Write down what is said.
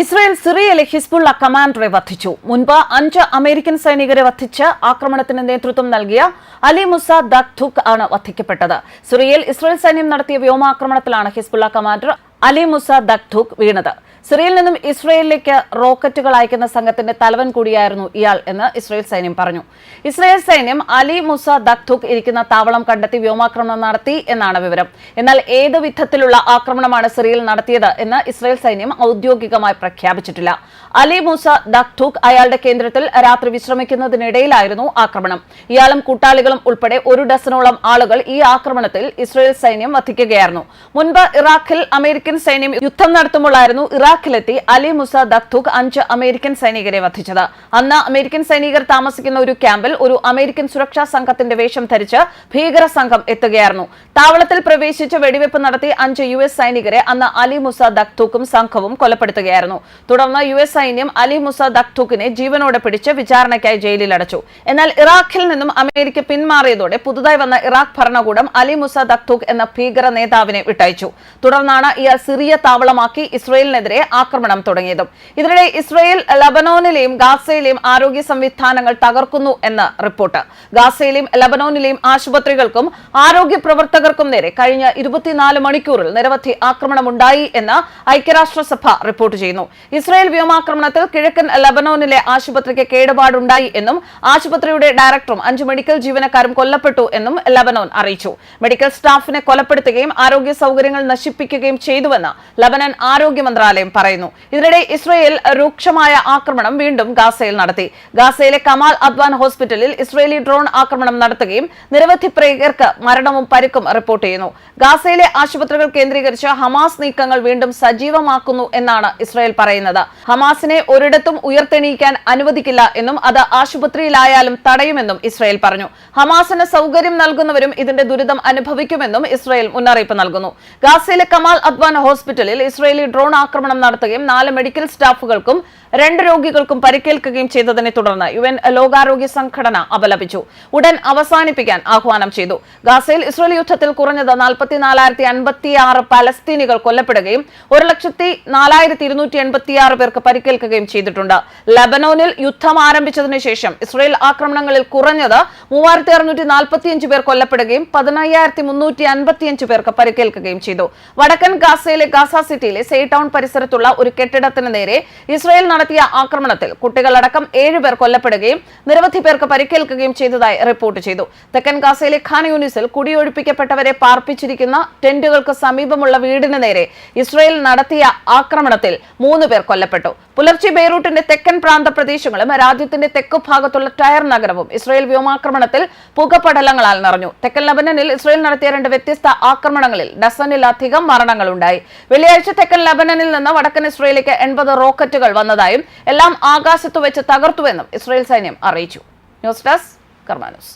Israel സിറിയയിലെ Hezbollah കമാൻഡറെ വധിച്ചു. മുൻപ് അഞ്ച് അമേരിക്കൻ സൈനികരെ വധിച്ച് ആക്രമണത്തിന് നേതൃത്വം നൽകിയ അലി മുസ ദുഖ് ആണ് വധിക്കപ്പെട്ടത്. സിറിയയിൽ ഇസ്രയേൽ സൈന്യം നടത്തിയ വ്യോമാക്രമണത്തിലാണ് ഹിസ്ബുള്ള കമാൻഡർ അലി മുസ ദുഖ് വീണത്. സിറിയയിൽ നിന്നും ഇസ്രയേലിലേക്ക് റോക്കറ്റുകൾ അയക്കുന്ന സംഘത്തിന്റെ തലവൻ കൂടിയായിരുന്നു ഇയാൾ എന്ന് ഇസ്രയേൽ സൈന്യം പറഞ്ഞു. ഇസ്രയേൽ സൈന്യം അലി മുസ ദക്തുക് ഇരിക്കുന്ന താവളം കണ്ടെത്തി വ്യോമാക്രമണം നടത്തി എന്നാണ് വിവരം. എന്നാൽ ഏത് വിധത്തിലുള്ള ആക്രമണമാണ് സിറിയയിൽ നടത്തിയത് എന്ന് ഇസ്രയേൽ സൈന്യം ഔദ്യോഗികമായി പ്രഖ്യാപിച്ചിട്ടില്ല. അലി മുസ ദക്തുക് അയാളുടെ കേന്ദ്രത്തിൽ രാത്രി വിശ്രമിക്കുന്നതിനിടയിലായിരുന്നു ആക്രമണം. ഇയാളും കൂട്ടാളികളും ഉൾപ്പെടെ ഒരു ഡസനോളം ആളുകൾ ഈ ആക്രമണത്തിൽ ഇസ്രയേൽ സൈന്യം വധിക്കുകയായിരുന്നു. മുൻപ് ഇറാഖിൽ അമേരിക്കൻ സൈന്യം യുദ്ധം നടത്തുമ്പോഴായിരുന്നു ഇറാഖിലെത്തി അലി മുസ ദഖ്തുക് അഞ്ച് അമേരിക്കൻ സൈനികരെ വധിച്ചത്. അന്ന് അമേരിക്കൻ സൈനികർ താമസിക്കുന്ന ഒരു ക്യാമ്പിൽ ഒരു അമേരിക്കൻ സുരക്ഷാ സംഘത്തിന്റെ വേഷം ധരിച്ച് ഭീകര സംഘം എത്തുകയായിരുന്നു. താവളത്തിൽ പ്രവേശിച്ച് വെടിവെപ്പ് നടത്തി അഞ്ച് യു എസ് സൈനികരെ അന്ന് അലി മുസ ദഖ്തുക്കും സംഘവും കൊലപ്പെടുത്തുകയായിരുന്നു. തുടർന്ന് യു എസ് സൈന്യം അലി മുസ ദഖ്തുക്കിനെ ജീവനോടെ പിടിച്ച് വിചാരണയ്ക്കായി ജയിലിൽ അടച്ചു എന്നാൽ ഇറാഖിൽ നിന്നും അമേരിക്ക പിന്മാറിയതോടെ പുതുതായി വന്ന ഇറാഖ് ഭരണകൂടം അലി മുസ ദഖ്തുക് എന്ന ഭീകര നേതാവിനെ വിട്ടയച്ചു. തുടർന്നാണ് ഇയാൾ സിറിയ താവളമാക്കി ഇസ്രയേലിനെതിരെ ആക്രമണം തുടങ്ങിയതും. ഇതിനിടെ ഇസ്രയേൽ ലബനോനിലെയും ഗാസയിലെയും ആരോഗ്യ സംവിധാനങ്ങൾ തകർക്കുന്നു എന്ന് റിപ്പോർട്ട്. ഗാസയിലെയും ലബനോനിലെയും ആശുപത്രികൾക്കും ആരോഗ്യ പ്രവർത്തകർക്കും നേരെ കഴിഞ്ഞ ഇരുപത്തിനാല് മണിക്കൂറിൽ നിരവധി ആക്രമണമുണ്ടായി എന്ന് ഐക്യരാഷ്ട്രസഭ റിപ്പോർട്ട് ചെയ്യുന്നു. ഇസ്രയേൽ വ്യോമാക്രമണത്തിൽ കിഴക്കൻ ലബനോനിലെ ആശുപത്രിക്ക് കേടുപാടുണ്ടായി എന്നും ആശുപത്രിയുടെ ഡയറക്ടറും അഞ്ച് മെഡിക്കൽ ജീവനക്കാരും കൊല്ലപ്പെട്ടു എന്നും ലബനോൻ അറിയിച്ചു. മെഡിക്കൽ സ്റ്റാഫിനെ കൊലപ്പെടുത്തുകയും ആരോഗ്യ സൗകര്യങ്ങൾ നശിപ്പിക്കുകയും ചെയ്തുവെന്ന് ലബനൻ ആരോഗ്യ മന്ത്രാലയം പറയുന്നു. ഇതിനിടെ ഇസ്രയേൽ രൂക്ഷമായ ആക്രമണം വീണ്ടും ഗാസയിൽ നടത്തി. ഗാസയിലെ കമാൽ അദ്വാൻ ഹോസ്പിറ്റലിൽ ഇസ്രയേലി ഡ്രോൺ ആക്രമണം നടത്തുകയും നിരവധി പ്രേകർക്ക് മരണവും പരിക്കും റിപ്പോർട്ട് ചെയ്യുന്നു. ഗാസയിലെ ആശുപത്രികൾ കേന്ദ്രീകരിച്ച് ഹമാസ് നീക്കങ്ങൾ വീണ്ടും സജീവമാക്കുന്നു എന്നാണ് ഇസ്രയേൽ പറയുന്നത്. ഹമാസിനെ ഒരിടത്തും ഉയർത്തെണീക്കാൻ അനുവദിക്കില്ല എന്നും അത് ആശുപത്രിയിലായാലും തടയുമെന്നും ഇസ്രയേൽ പറഞ്ഞു. ഹമാസിന് സൗകര്യം നൽകുന്നവരും ഇതിന്റെ ദുരിതം അനുഭവിക്കുമെന്നും ഇസ്രയേൽ മുന്നറിയിപ്പ് നൽകുന്നു. ഗാസയിലെ കമാൽ അദ്വാൻ ഹോസ്പിറ്റലിൽ ഇസ്രയേലി ഡ്രോൺ ആക്രമണം നടത്തുകയും നാല് മെഡിക്കൽ സ്റ്റാഫുകൾക്കും രണ്ട് രോഗികൾക്കും പരിക്കേൽക്കുകയും ചെയ്തതിനെ തുടർന്ന് യു എൻ ലോകാരോഗ്യ സംഘടന അപലപിച്ചു. ഉടൻ അവസാനിപ്പിക്കാൻ ആഹ്വാനം ചെയ്തു. ഗാസയിൽ ഇസ്രയേൽ യുദ്ധത്തിൽ കുറഞ്ഞത് നാൽപ്പത്തിനാലായിരത്തി അൻപത്തിയാറ് പലസ്തീനികൾ കൊല്ലപ്പെടുകയും ഒരു ലക്ഷത്തി നാലായിരത്തി ഇരുന്നൂറ്റി എൺപത്തി ആറ് പേർക്ക് പരിക്കേൽക്കുകയും ചെയ്തിട്ടുണ്ട്. ലബനോനിൽ യുദ്ധം ആരംഭിച്ചതിനു ശേഷം ഇസ്രയേൽ ആക്രമണങ്ങളിൽ കുറഞ്ഞത് മൂവായിരത്തി അറുന്നൂറ്റി നാൽപ്പത്തിയഞ്ച് പേർ കൊല്ലപ്പെടുകയും പതിനയ്യായിരത്തി മുന്നൂറ്റി അൻപത്തിയഞ്ച് പേർക്ക് പരിക്കേൽക്കുകയും ചെയ്തു. വടക്കൻ ഗാസയിലെ ഗാസ സിറ്റിയിലെ സേ ടൗൺ പരിസരത്തുള്ള ഒരു കെട്ടിടത്തിന് നേരെ ഇസ്രായേൽ നടത്തിയ ആക്രമണത്തിൽ കുട്ടികളടക്കം ഏഴുപേർ കൊല്ലപ്പെടുകയും നിരവധി പേർക്ക് പരിക്കേൽക്കുകയും ചെയ്തതായി റിപ്പോർട്ട് ചെയ്തു. തെക്കൻ ഗാസയിലെ ഖാൻ യൂണിസിൽ കുടിയൊഴിപ്പിക്കപ്പെട്ടവരെ പാർപ്പിച്ചിരിക്കുന്ന ടെന്റുകൾക്ക് സമീപമുള്ള വീടിന് നേരെ ഇസ്രയേൽ നടത്തിയ ആക്രമണത്തിൽ മൂന്ന് പേർ കൊല്ലപ്പെട്ടു. പുലർച്ചെ ബെയ്റൂട്ടിന്റെ തെക്കൻ പ്രാന്ത പ്രദേശങ്ങളും രാജ്യത്തിന്റെ തെക്കു ഭാഗത്തുള്ള ടയർ നഗരവും ഇസ്രായേൽ വ്യോമാക്രമണത്തിൽ പുകപടലങ്ങളാൽ നിറഞ്ഞു. തെക്കൻ ലബനനിൽ ഇസ്രായേൽ നടത്തിയ രണ്ട് വ്യത്യസ്ത ആക്രമണങ്ങളിൽ ഡസനിലധികം മരണങ്ങളുണ്ടായി. വെള്ളിയാഴ്ച തെക്കൻ ലബനനിൽ നിന്ന് വടക്കൻ ഇസ്രയേലിലേക്ക് എൺപത് റോക്കറ്റുകൾ വന്നതായും എല്ലാം ആകാശത്ത് വെച്ച് തകർത്തുവെന്നും ഇസ്രയേൽ സൈന്യം അറിയിച്ചു. News desk കർമാനൂസ്